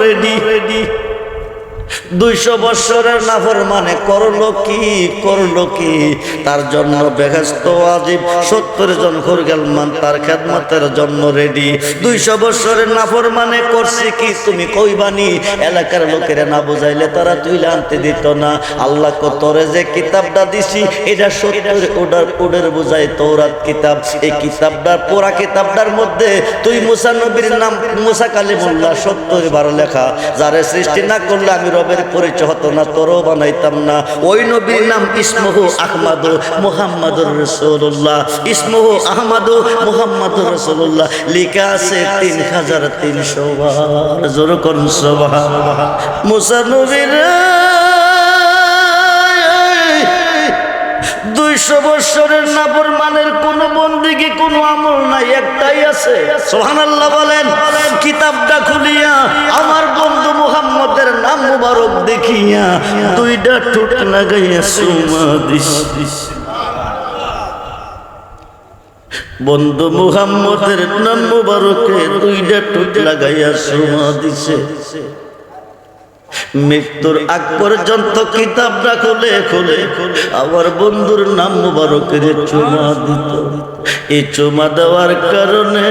Ready ready দুইশো বৎসরের নাফর মানে করল কি করল কি? তার জন্য বেহেস্ত আজিব সত্তর জন মান তার খেদমতের জন্য রেডি দুইশো বৎসরের নাফর মানে করছে কি, তুমি কইবানি? এলাকার লোকেরা না বুঝাইলে তারা তুইলে আনতে দিত না। আল্লাহ কতরে যে কিতাবটা দিছি, এটা সত্তর ওডার ওডের বুঝাই তৌরাত কিতাব। এই কিতাবটার পোড়া কিতাবটার মধ্যে তুই মুসা নবীর নাম, মুসা কালিমুল্লাহ সত্তর বারো লেখা। যারে সৃষ্টি না করলে আমি রবের পরিচয় হতো না, তোরও বানাইতাম না। ওই নবীর নাম ইসমহু আহমাদু মুহাম্মাদুর রসুল্লাহ ইসমহু আহমাদু মুহাম্মাদুর রসুল্লাহ লিখা আছে তিন হাজার তিনশো বার। জোর করুন সভা নবীর বৎসরের নাবর মানের কোন বন্দিকে কোন আমল নাই, একটাই আছে। সোহান আল্লাহ বলেন, কিতাবটা খুলিয়া আমার বন্ধু মুহাম্মদের নাম মুবারক দেখিয়া দুইটা ঠোঁট লাগাইয়া সুমা দিস। বন্ধু মুহাম্মদের নাম মুবারকে দুইটা ঠোঁট লাগাইয়া সুমা দিছে। মৃত্যুর আগ পর্যন্ত কিতাবটা খুলে খুলে আমার বন্ধুর নাম মুবারকের চুমা দিত। এই চুমা দেওয়ার কারণে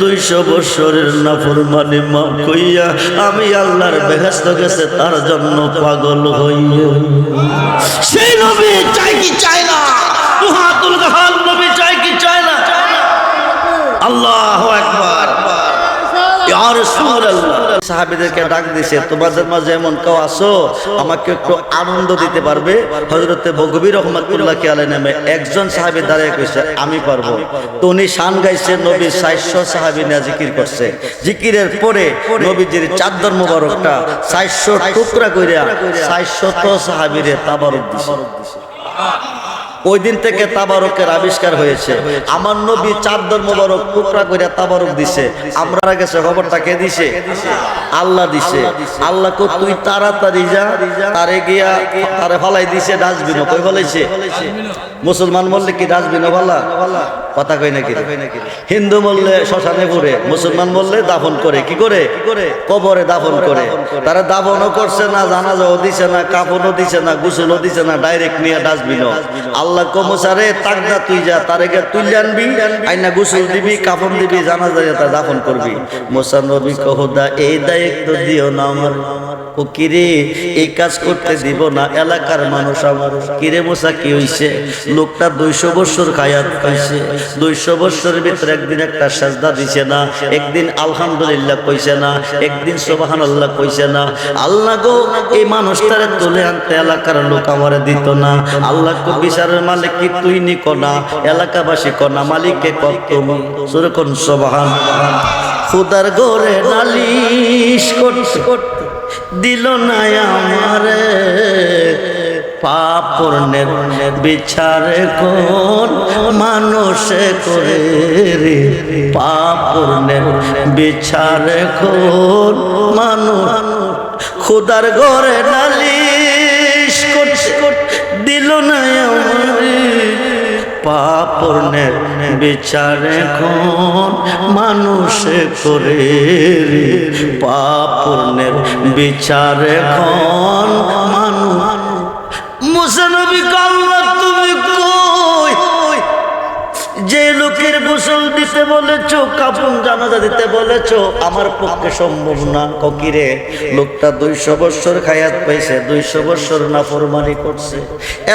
দুইশো বছরের নাফর মানে মা কইয়া আমি আল্লাহর বেহেস্ত গেছে, তার জন্য পাগল হইয়া। সেই নবী চাই কি চায় না? তুহাতুল গাহাল নবী চাই কি চায় না? আল্লাহ একবার সাহাবিদেরকে ডাক দিছে তোমাদের মাঝে এমন কেউ আসো আমাকে একটু আনন্দ দিতে পারবে? হজরতে বগবী রহমতুল্লাহ আলাই নামে একজন সাহাবি দাঁড়িয়ে কইছে, আমি পারব। তো উনি শান গাইছে, নবী সাতশো সাহাবি নিয়ে জিকির করছে। জিকিরের পরে নবীজির চাদর মোবারকটা সাতশো টুকরা কইরা সাতশত সাহাবিরে তাবারক দিছে। ওই দিন থেকে তাবারকের আবিষ্কার হয়েছে। আমার নবী চাদর মোবারক টুকরা করে তাবারক দিছে। আমরা গেছে খবরটা কে দিছে। আল্লাহ দিছে। আল্লাহ কো তুই তাড়াতাড়ি যা তারে গিয়া তারে ফালাই দিছে ডাস্টবিন কই ফলাইছে মুসলমান বললে কি ডাস্টবিন ফালা কথা কই নাকি হিন্দু বললে শ্মশানে পড়ে মুসলমান বললে দাফন করে কি করে? কবরে দাফন করে। তারা দাফনও করছে না জানাজাও দিছে না কাপড়ও দিছে না গোসলও দিছে না ডাইরেক্ট নিয়ে ডাস্টবিনও। আল্লাহ কমসারে তাকদা তুই যা তারে গে তুই আনবি আইনা গুসল দিবি কাপড় দিবি জানাজা তা দাফন করবি। মোসা নবী কহদা এই দায়িত্ব দিও না আমার। ও কিরে এই কাজ করতে দিব না এলাকার মানুষ আমার কিরে মোসা কি হইছে? লোকটা দুইশো বছর খায়াত পাইছে দুইশো বছরের ভিতরে একদিন একটা সাজদা দিছে না, একদিন আলহামদুলিল্লাহ কইছে না, একদিন সোবাহান আল্লাহ কইছে না। আল্লাহ গো, এই মানুষটারে তুলে আনতে এলাকার লোক আমারে দিত না। আল্লাহ কো বিচারের মালিক কি তুই নি কনা এলাকাবাসী কনা মালিককে কত সুরকন সোবাহান। খুদার গোরে নালিশ করতে দিল না আমারে। পাপর্ণের বিচারে কোন মানুষে করে রে? পাপর্ণের বিচারে কোন মানুষ? খুদার ঘরে নালিশ দিল না পাপর্ণের বিচারে কোন মানুষে করে পাপর্ণের বিচারে কোন মানুষ? লোকের গোসল দিতে বলেছ কাপন জানাজা দিতে বলেছ, আমার পক্ষে সম্ভব না। ককিরে লোকটা দুইশো বছর খায়াত পাইছে, দুইশো বছর না ফরমানি করছে।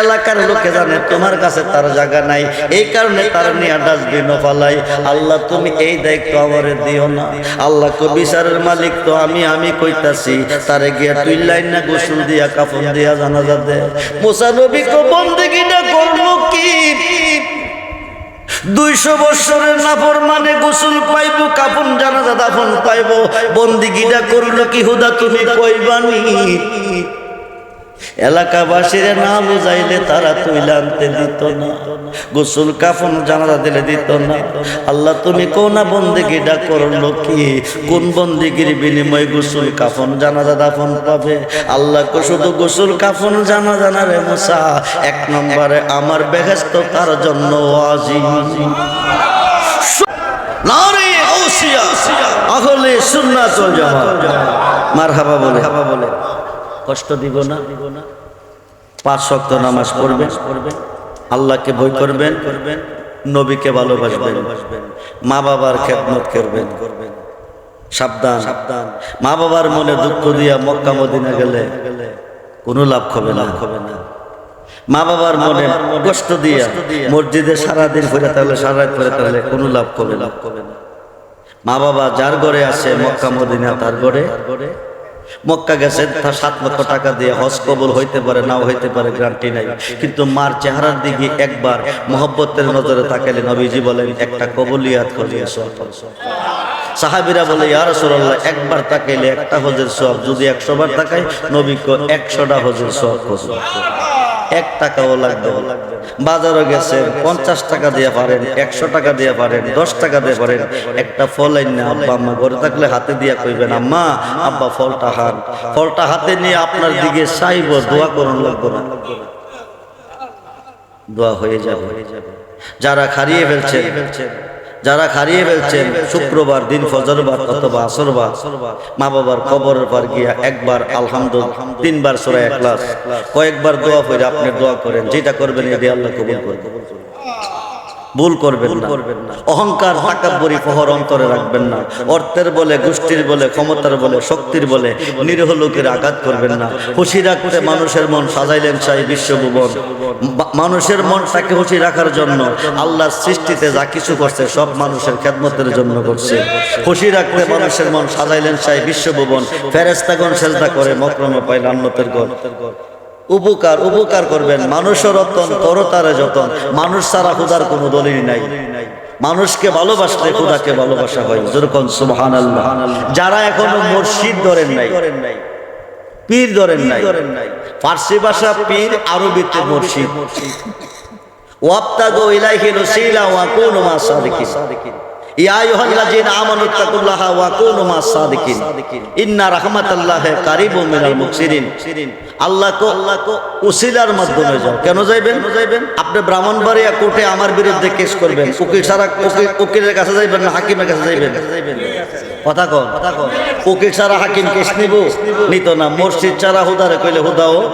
এলাকার লোকে জানে, তোমার কাছে তার জায়গা নাই। এই কারণে তার নিয়ে ডাস্টবিনও ফালাই। আল্লাহ, তুমি এই দায়িত্ব আমারে দিও না। আল্লাহ কো বিচারের মালিক তো আমি আমি কইতাছি, তারে গিয়া তুই লাইন না গোসল দিয়া, কাফন দিয়া জানাজা দে। মুসা নবী কো বন্দেগিটা করল কি? দুইশো বৎসরের নাফর মানে গোসল পাইব কাপন জানাজা দাফন পাইব। বন্দিগিটা করল কি, হুদা তুমি কইবানি? এলাকাবাসীর না বুঝাইলে তারা তুইলা আনতে দিত না। গোসল কাফন, জানাজা দিলে দিত না। আল্লাহ, তুমি কোনা বন্দিগিটা করল কি কোন বন্দিগির বিনিময় গোসল কাফন, জানাজা দাফন পাবে? আল্লাহ শুধু গোসল কাফন জানা জানা রে মুসা। এক নম্বরে আমার বেহেস্ত তার জন্য আজি নারে আহলে সুন্নাতুল জামাত। মারহাবা বলে হাবা বলে। কষ্ট দিব না। পাঁচ শক্ত নামাজ পড়বেন। আল্লাহকে ভয় করবেন। করবেন নবীকে ভালোবাসবেন। মা বাবার খেদমত করবেন। করবেন সাবধান। সাবধান মা বাবার মনে দুঃখ দিয়া মক্কা, মদিনা গেলে কোনো লাভ হবে না। হবে না মা বাবার মনে কষ্ট দিয়া মসজিদে সারাদিন ঘুরে তাহলে সারা ঘুরে তাহলে কোনো লাভ হবে লাভ হবে না। মা বাবা যার ঘরে আছে মক্কা, মদিনা, তার ঘরে মক্কা গেছে, তার সাত লক্ষ টাকা দিয়ে হজ কবল হইতে পারে, নাও হইতে পারে, গ্রান্টি নাই। কিন্তু মার চেহারার দিকে একবার মহব্বতের নজরে তাকালে নবীজি বলেন, একটা কবুলিয়াত করিয়া সাহাবিরা বলে ইয়ার রাসূলুল্লাহ, একবার তাকাইলে একটা হজের সব যদি একশো বার তাকাই, নবী একশোটা হজের সব এক টাকাও লাগবে। বাজারও গেছেন পঞ্চাশ টাকা দিয়ে পারেন, একশো টাকা দিয়ে পারেন, দশ টাকা দিয়ে পারেন। একটা ফল আইন না আব্বা আম্মা ঘরে থাকলে হাতে দিয়া কইবেন, আম্মা, আব্বা ফলটা হান ফলটা হাতে নিয়ে আপনার দিকে চাইব, দোয়া করুন লাগবে না। দোয়া হয়ে যাবে। যারা হারিয়ে ফেলছেন যারা হারিয়ে ফেলছেন শুক্রবার দিন ফজরবার অথবা আসরবার মা বাবার কবরের পর গিয়া একবার আলহামদুল, তিনবার সোরা এক কয়েকবার দোয়া করে আপনি দোয়া করেন, যেটা করবেন এটি আল্লাহ কবুল করবেন ভুল করবেন না। অহংকার, তাকাব্বরি পহর অন্তরে রাখবেন না। অর্থের বলে, গোষ্ঠীর বলে, ক্ষমতার বলে, শক্তির বলে নিরীহ লোকের আঘাত করবেন না। খুশি রাখতে মানুষের মন সাজাইলেন চাই বিশ্বভুবন। মানুষের মনটাকে খুশি রাখার জন্য আল্লাহর সৃষ্টিতে যা কিছু করছে সব মানুষের খেদমতের জন্য করছে। খুশি রাখতে মানুষের মন সাজাইলেন চাই বিশ্বভুবন। ফেরেস্তাগণ সেজদা করে মক্রমে পাইল আন্নতের ঘর। উপকার উপকার করবেন। মানুষের রতন তরতারে যতন। মানুষ ছাড়া খুদার কোনো দলিল নাই। মানুষকে ভালোবাসলে খুদাকে ভালোবাসা হয়। যেরকম সুবহান যারা এখনও মসজিদ ধরেন নাই পীর ধরেন নাই ফার্সি ভাষা পীর আরবিতে মসজিদ ওয়াবতাগু ইলাইহি রসিলা ওয়া কুনু মা যাইবেন? আমার বিরুদ্ধে কেস করবেন। উকিল সারা উকিল- উকিলের কাছে যাইবেন না, হাকিমের কাছে যাইবেন। কথা উকিল ছাড়া হাকিম কেস নিব? নিত না। মসজিদ ছাড়া হুদারে কইলে হুদাও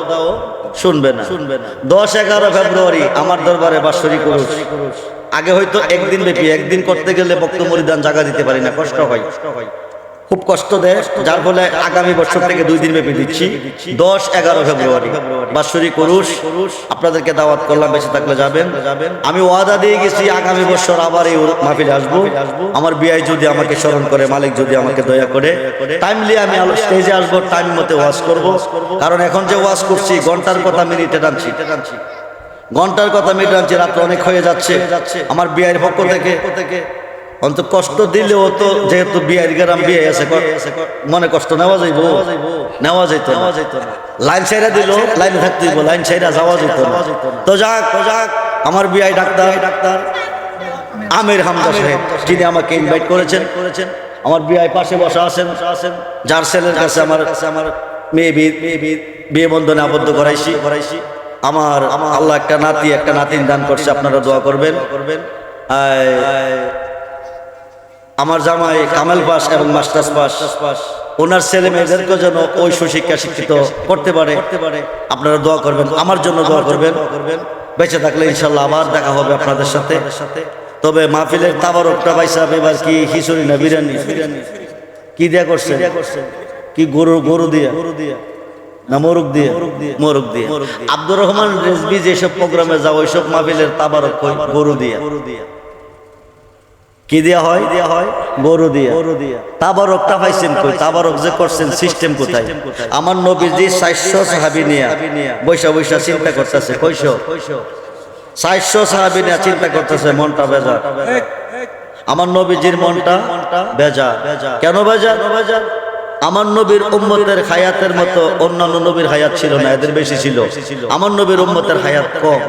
শুনবে না। শুনবে না দশ এগারো ফেব্রুয়ারি আমার দরবারে বাৎসরিক আগে হয়তো একদিন ব্যাপী, একদিন করতে গেলে বক্তব্য মরিদান জায়গা দিতে পারি না, কষ্ট হয়। খুব কষ্ট দেয়, যার ফলে আগামী বছর থেকে দুই দিন ব্যাপী দিচ্ছি। দশ, এগারো ফেব্রুয়ারি, বাৎসরিক পুরুষ আপনাদেরকে দাওয়াত করলাম, বেঁচে থাকলে যাবেন। আমি ওয়াদা দিয়ে গেছি, আগামী বছর আবার এই মাহফিলে আসব। আমার বিআই যদি আমাকে স্মরণ করে, মালিক যদি আমাকে দয়া করে। টাইমলি আমি স্টেজে আসব টাইম মতে ওয়াশ করব। কারণ এখন যে ওয়াশ করছি, ঘণ্টার কথা মিনিটে টানছি। ঘণ্টার কথা মিনিটে টানছি রাত্র অনেক হয়ে যাচ্ছে। আমার বিআইয়ের পক্ষ থেকে অন্ত কষ্ট দিলেও তো যেহেতু বিয়ের গ্রাম বিয়ে আছে মনে কষ্ট নেওয়া যাইব। নেওয়া যেত না। লাইন সাইরা দিল লাইনে থাকতে লাইন সাইরা যাওয়া যেত না। তো যাক তো যাক আমার বিআই ডাক্তার ডাক্তার। আমির হামদা সাহেব যিনি আমাকে ইনভাইট করেছেন। করেছেন। আমার বিআই পাশে বসা আছেন। আছেন। যার ছেলের কাছে আমার কাছে আমার মেয়ে বিয়ে বিয়ে বন্ধনে আবদ্ধ করাইছি। করাইছি। আমার আল্লাহ একটা নাতি, একটা নাতিন দান করছে, আপনারা দোয়া করবেন। করবেন আমার জামাই কামেল পাস এবং মাস্টার্স পাস ওনার ছেলে মেয়েদেরকে যেন ওই সুশিক্ষা শিক্ষিত করতে পারে। আপনারা দোয়া করবেন, আমার জন্য দোয়া করবেন। বেঁচে থাকলে ইনশাল্লাহ আবার দেখা হবে আপনাদের সাথে। তবে মাহফিলের তাবারকটা ভাই সাহেব এবার কি খিচুড়ি না বিরিয়ানি? কি দেয়া করছে কি গরু গরু দিয়া গরু দিয়া? না মোরগ দিয়ে? মোরগ দিয়ে। আব্দুর রহমান রেজবি যেসব প্রোগ্রামে যাও ওইসব মাহফিলের তাবারক গরু দিয়া। কি দিয়া হয়? দেয়া হয়? গরু দিয়া। গরু দিয়া। তাবারকটা পাইছেন কই? তাবারক যে করছেন সিস্টেম কোথায়? আমার নবীজি চারশো সাহাবি নিয়া। বৈশা বৈশা চিন্তা করতেছে। কইশো চারশো সাহাবি নিয়া চিন্তা করতেছে মনটা বেজা আমার নবীজির মনটা বেজা কেন বেজা বেজা আমার নবীর উম্মতের হায়াতের মতো অন্যান্য নবীর হায়াত ছিল না এদের বেশি ছিল। আমার নবীর উম্মতের হায়াত কম।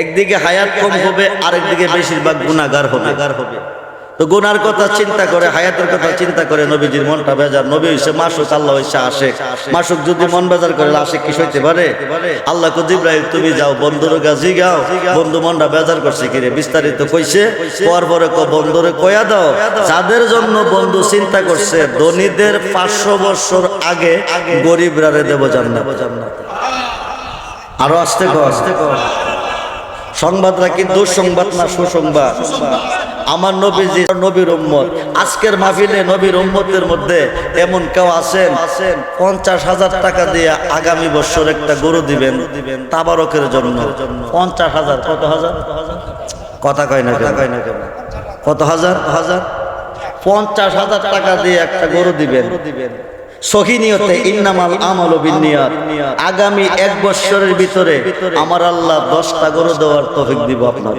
একদিকে হায়াত কম হবে আরেকদিকে বেশিরভাগ গুণাগার হবে। হবে। তো গুনার কথা চিন্তা করে, হায়াতের কথা চিন্তা করে নবীজির মনটা বেজার। নবী হইছে মাসুক, আল্লাহ হইছে আশেক। মাসুক যদি মন বেজার করে, আশেক কি হইতে পারে? আল্লাহ কো জিব্রাইল, তুমি যাও বন্ধুর গাজি গাও বন্ধু মনটা বেজার করছে কিরে বিস্তারিত কইছে। পর পরে কো বন্ধুরে কয়া দাও। যাদের জন্য বন্ধু চিন্তা করছে, ধনীদের পাঁচশো বছর আগে গরিবরা রে দেব জান্নাত। আরও আসতে কো আসতে কো সংবাদরা কি দুঃসংবাদ না সুসংবাদ? আমার নবীজি নবীর উম্মত। আজকের মাহফিলে নবীর উম্মতের মধ্যে এমন কেউ আছেন, পঞ্চাশ হাজার টাকা দিয়ে আগামী বছর একটা গরু দিবেন তাবারকের জন্য। পঞ্চাশ হাজার, কত হাজার? কথা কয় না কেন? কয় না কেন কত হাজার? হাজার পঞ্চাশ হাজার টাকা দিয়ে একটা গরু দিবেন। সহিনিয়তে ইন্নামাল আমল বিনিয়াত আগামী এক বছরের ভিতরে আমার আল্লাহ দশটা গরু দেওয়ার তৌফিক দিব আপনার।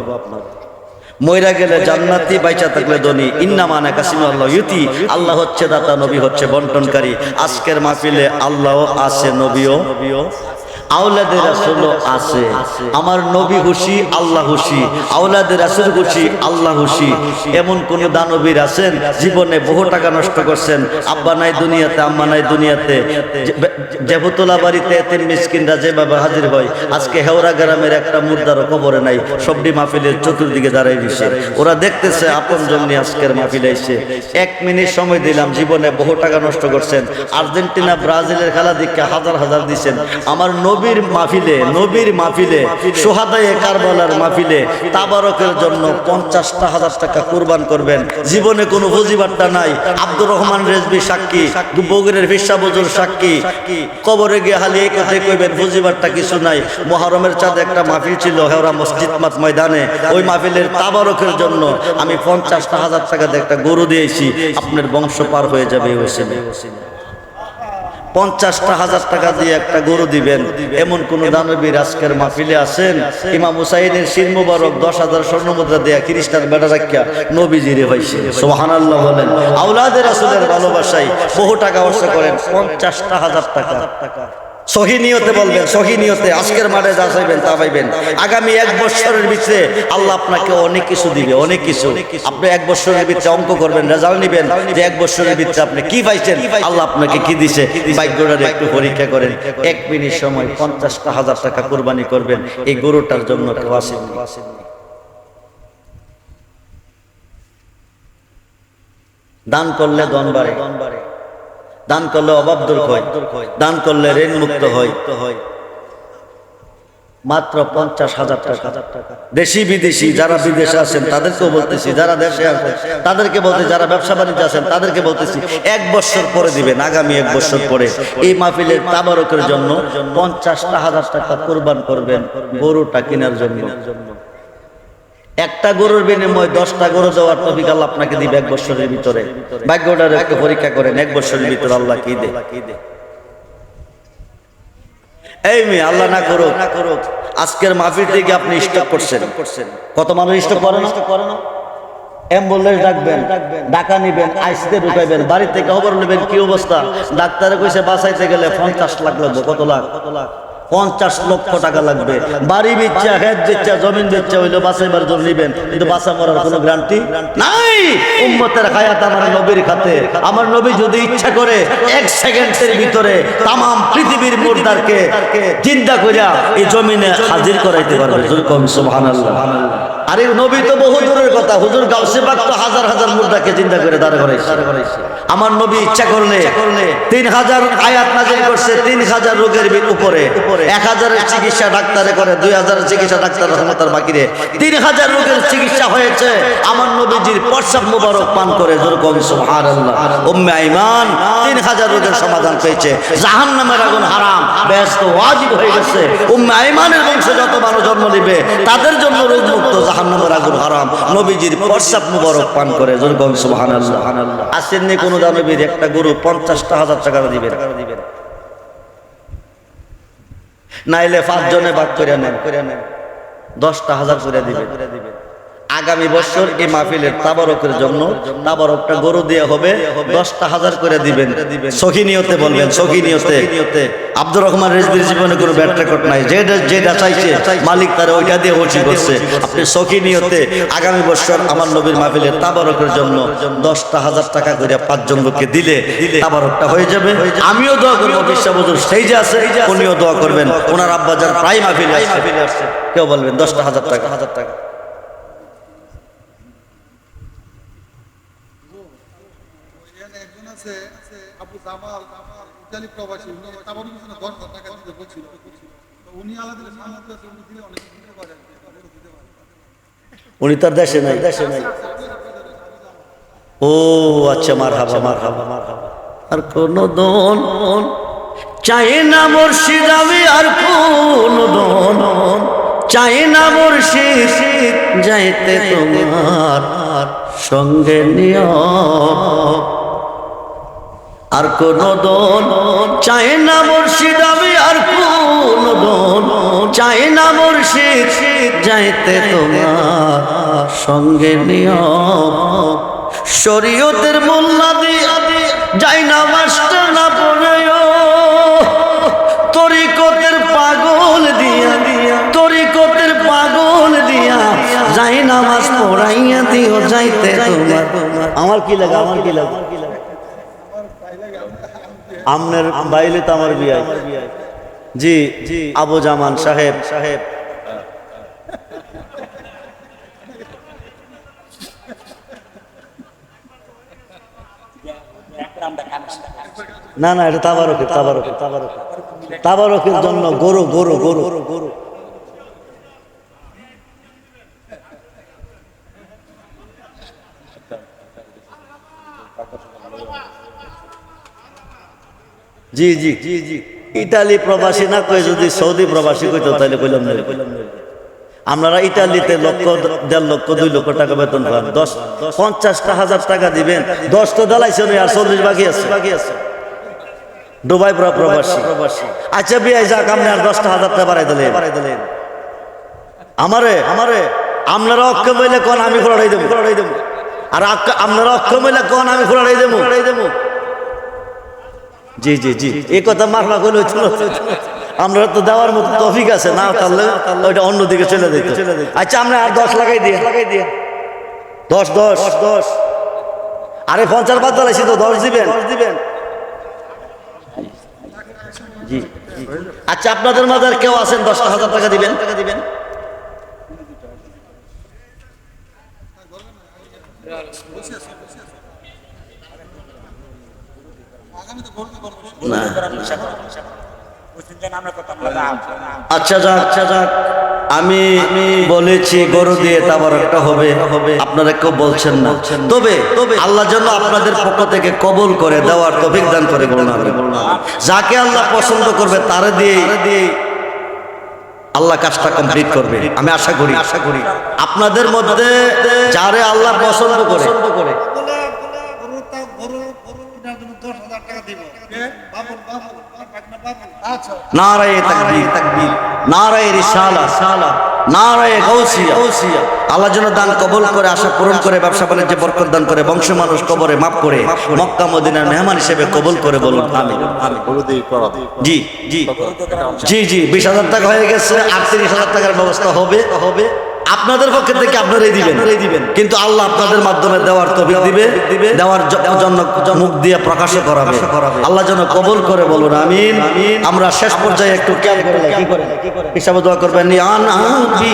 মইরা গেলে জান্নাতি বাইচা থাকলে ধনী। ইন্নামানা কাসিম আল্লাহ ইউতি। আল্লাহ হচ্ছে দাতা, নবী হচ্ছে বন্টনকারী। আজকের মাহফিলে আল্লাহ আছে, নবীও। আওলাদের রাসূল আছে। আমার নবী খুশি আল্লাহ খুশি আওলাদের রাসূল খুশি আল্লাহ খুশি এমন কোন দানবীর আছেন? জীবনে বহু টাকা নষ্ট করছেন। আব্বা নাই দুনিয়াতে আম্মা নাই দুনিয়াতে। জেবতলা বাড়িতে এতিম মিসকিনরা যেভাবে হাজির হয় আজকে হেওরা গ্রামের একটা মুর্দারও কবরে নাই। সবটি মাহফিলের চতুর্দিকে দাঁড়াই দিছে ওরা দেখতেছে আপন জন্য আজকের মাহফিলে এসে এক মিনিট সময় দিলাম। জীবনে বহু টাকা নষ্ট করছেন। আর্জেন্টিনা ব্রাজিলের খেলা দিকে হাজার হাজার দিচ্ছেন আমার নবীর মাহফিলে নবীর মাহফিলে, সোহাদায়ে কারবালার মাহফিলে তাবারকের জন্য পঞ্চাশটা হাজার টাকা কুরবান করবেন। জীবনে কোনো ফজিবারটা নাই। আব্দুর রহমান রেজবি সাক্ষী, বগরের ফিসা বজুর সাক্ষী। কবরে গিয়ে হালি এই কথাই কইবেন ফজিবারটা কিছু নাই। মহারমের চাঁদে একটা মাহফিল ছিল হেওরা মসজিদ মাত ময়দানে। ওই মাহফিলের তাবারকের জন্য আমি পঞ্চাশটা হাজার টাকা দিয়ে একটা গরু দিয়েছি। আপনার বংশ পার হয়ে যাবে ওসিলে পঞ্চাশটা হাজার টাকা দিয়ে একটা গরু দিবেন। এমন কোন দানবীর আজকের মাহফিলে আছেন? ইমাম হুসাইনের শির মুবারক দশ হাজার স্বর্ণ মুদ্রা দেয়া খ্রিস্টান বেটা রাখিয়া নবীজিরে হয়েছে সোহান আল্লাহ বলেন আউলাদের আসলের ভালোবাসায় বহু টাকা অর্থ করেন পঞ্চাশটা হাজার টাকা। সহিনিয়তে বলবেন সহিনিয়তে আজকের মাঠে যা চাইবেন তা পাইবেন। আগামী এক বছরের ভিতরে আল্লাহ আপনাকে অনেক কিছু দিবে, অনেক কিছু। আপনি এক বছরের ভিতরে অঙ্ক করবেন, রেজাল্ট নিবেন, যে এক বছরের ভিতরে আপনি কি পাইছেন, আল্লাহ আপনাকে কি দিছে, ভাগ্যটার একটু পরীক্ষা করেন। এক মিনিট সময়, পঞ্চাশটা হাজার টাকা কোরবানি করবেন, এই গরুটার জন্য কেউ আসেননি দান করলে দন বাড়ে। দান করলে অভাব দূর হয় দান করলে ঋণ মুক্ত হয়। মাত্র পঞ্চাশ হাজার টাকা। দেশি বিদেশি যারা বিদেশে আছেন, তাদেরকেও বলতেছি, যারা দেশে আছেন, তাদেরকে বলতে, যারা ব্যবসা বাণিজ্য আছেন, তাদেরকে বলতেছি, এক বছর পরে দিবেন, আগামী এক বছর পরে। এই মাহফিলের তাবারকের জন্য পঞ্চাশটা হাজার টাকা কোরবান করবেন, গরুটা কেনার জন্য। একটা গরুর বিনিময়ে দশটা গরু দেওয়ার তফিক আপনাকে দিবে এক বছরের ভিতরে। ভাগ্যটার একটু পরীক্ষা করেন, এক বছরের ভিতরে আল্লাহ কি দে এই মেয়ে, আল্লাহ না করুক না করুক আজকের মাহফিল থেকে আপনি স্টক করছেন। কত মানুষ স্টক করে না? করে না অ্যাম্বুলেন্স ডাকবেন ডাকা নিবেন আইসিতে ঢুকাইবেন, বাড়ি থেকে খবর নেবেন কি অবস্থা? ডাক্তারে কইছে বাঁচাইতে গেলে পঞ্চাশ লাখ লাগবে কত লাখ কত লাখ? পঞ্চাশ লক্ষ টাকা লাগবে। বাড়ি বিচ্ছা হেদ দিচ্ছা জমিন দিচ্ছা হইল বাঁচাইবার জন্য নিবেন। কিন্তু বাসা মরার কোনো গ্রান্টি নাই। উম্মতের হায়াত আমার নবীর খাতে। আমার নবী যদি ইচ্ছা করে এক সেকেন্ডের ভিতরে তাম পৃথিবীর মুর্দারকে চিন্তা করিয়া এই জমিনে হাজির করাইতে পারবে। সুবহানাল্লাহ। আরে নবী তো বহু দূরের কথা। হুজুর গাউসে পাক তো হাজার হাজার মুর্দাকে চিন্তা করে দাঁড় করাইছে। আমার নবী ইচ্ছা করলে তিন হাজার আয়াত নাজিল করছে, তিন হাজার রোগের উপরে। এক হাজারের চিকিৎসা ডাক্তারে করে, দুই হাজারের চিকিৎসা ডাক্তার রহমতার বাকিরে। তিন হাজার রোগের চিকিৎসা হয়েছে, আমার নবীজির পশ্চাৎ মুবারক পান করে যেরকম সুবহানাল্লাহ। উম্মে আইমান তিন হাজার রোগের সমাধান পেয়েছে। জাহান্নামের আগুন হারাম, ব্যস্ত, ওয়াজিব হয়ে গেছে। উম্মে আইমানের বংশে যত মানুষ জন্ম নিবে, তাদের জন্য রোগ মুক্ত জাহান্নামের আগুন হারাম, নবীজির পশ্চাৎ মুবারক পান করে। যেরকম সুবহানাল্লাহ। আসেননি কোনো দানবীর, একটা গরু পঞ্চাশটা হাজার টাকা দিবেন। নাইলে পাঁচজনে বাদ করে নেন। দশটা হাজার করে দিবে আগামী বছর এই মাহফিলের তাবারকের জন্য তাবারকটা গরু দিয়ে হবে, দশটা হাজার করে দিবেন। সখী নিয়তে বলবেন, সখী নিয়তে। আব্দুর রহমান রেজবির জীবনে কোনো ব্যাট রেকর্ড নাই। যেটা যেটা চাইছে, মালিক তারা ওইটা দিয়ে হচি করছে। আপনি সখী নিয়তে আগামী বছর আমার নবীর মাহফিলের তাবারকের জন্য দশটা হাজার টাকা করে পাঁচজন লোককে দিলে তাবারকটা হয়ে যাবে। আমিও দোয়া করব বিশ্বাবজুর সেই যে আছে, উনিও দোয়া করবেন। ওনার আব্বাজান প্রায় মাহফিলে আসছে, কেউ বলবেন দশটা হাজার টাকা হাজার টাকা এখানে একজন আছে আবু জামাল ইতালি প্রবাসী উনি হাজার টাকা দিতে বলছিল উনি আলাদা দিলে অনেক দিতে উনি তার দেশে নাই দেশে নাই ও আচ্ছা মার হাবা মার হাবা মার হাবা আর কোন দন চাই না মুর্শিদ আমি আর কোন দন চাই না মুর্শিদ যাইতে তোমার সঙ্গে নিয় আর কোন দন চাই না মুর্শিদ, আমি আর কোন দন চাই না মুর্শিদ। যাইতে তোমার সঙ্গে নিয়ম শরীয়তের মোল্লা দিয়া যাই না মাস্টার, না পড়ে তরিকতের পাগল দিয়া দিয়া তরিকতের পাগল দিয়া যাই নামাজ পড়াইয়া দিও, যাইতে তোমার। আমার কি লাগে, আমার কি লাগে? আমনের বাইলে তো আমার বিয়াই জি জি। আবু জামান সাহেব। সাহেব। না না এটা তাবারকের তাবারকের। তাবারকের তাবারকের জন্য গরু গরু গরু গরু। জি জি জি জি। ইটালি প্রবাসী না কয়ে যদি সৌদি প্রবাসী কইতো তাহলে কইলাম না। আপনারা ইটালিতে লক্ষ দেড় লক্ষ দুই লক্ষ টাকা বেতন পান। দশ পঞ্চাশটা হাজার টাকা দিবেন। দশ তো দালাইছে আর চল্লিশ বাকি আছে। বাকি আছে দুবাই পুরা প্রবাসী। প্রবাসী আচ্ছা বিয়ে যাক আপনি আর দশটা হাজার টাকা বাড়াই দিলেন। বাড়াই দিলেন। আমারে? আমারে? আপনারা অক্ষম হইলে কোন আমি খোলাই দেবো? খোলাই দেবো। আর আপনারা অক্ষম হইলে কোন আমি খোলাই দেবো? খোলাই দেবো। জি জি জি। এই কথা মারলা করলে হচ্ছিল আমরা তো দেওয়ার মতো তফিক আছে, না তাহলে ওইটা অন্যদিকে চলে যেত। আচ্ছা আমরা আর দশ লাগাই দিয়ে। লাগাই দিয়ে দশ দশ। দশ আরে, পঞ্চাশ বাদ দাঁড়াইছি তো দশ দিবেন। দশ দিবেন জি। আচ্ছা আপনাদের মাঝে কেউ আছেন, দশটা হাজার টাকা দিবেন টাকা দিবেন আগামীতে ভর্তি করব না আচ্ছা যাক। আচ্ছা যাক আমি বলেছি গরু দিয়ে তারপর একটা হবে। হবে। আপনারা কেউ বলছেন না। তবে তবে আল্লাহ যেন আপনাদের পক্ষ থেকে কবুল করে দেওয়ার তফিক দান করে যাকে আল্লাহ পছন্দ করবে তারে দিয়ে দিয়ে আল্লাহ কাজটা কমপ্লিট করবে। আমি আশা করি। আশা করি। আপনাদের মধ্যে যারে আল্লাহ পছন্দ করে। টাকা দিব। বাবুল বাবুল বাবুল আচ্ছা। নারায়ে তাকবীর। তাকবীর নারায়ে রিসালা সালা নারায়ে গাউসিয়া। গাউসিয়া আল্লাহ যেন দান কবুল করে আশা পূরণ করে ব্যবসা বাণিজ্যে বরকত দান করে বংশ মানুষ কবরে মাফ করে মক্কা মদিনার মেহমান হিসেবে কবুল করে বলুন জি জি। জি জি বিশ হাজার টাকা হয়ে গেছে আটত্রিশ হাজার টাকার ব্যবস্থা হবে হবে। আপনাদের পক্ষে থেকে আপনারাই দিবেন। দিবেন। কিন্তু আল্লাহ আপনাদের মাধ্যমে দেওয়ার তফিক দিবে দিবে। দেওয়ার জন্য মুখ দিয়ে প্রকাশ করাবে। আল্লাহ যেন কবল করে বলুন আমিন। আমরা শেষ পর্যায়ে একটু খেয়াল করে কি করে হিসাবে দোয়া করবেন আনাবি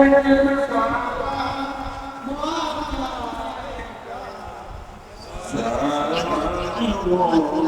Thank you. 我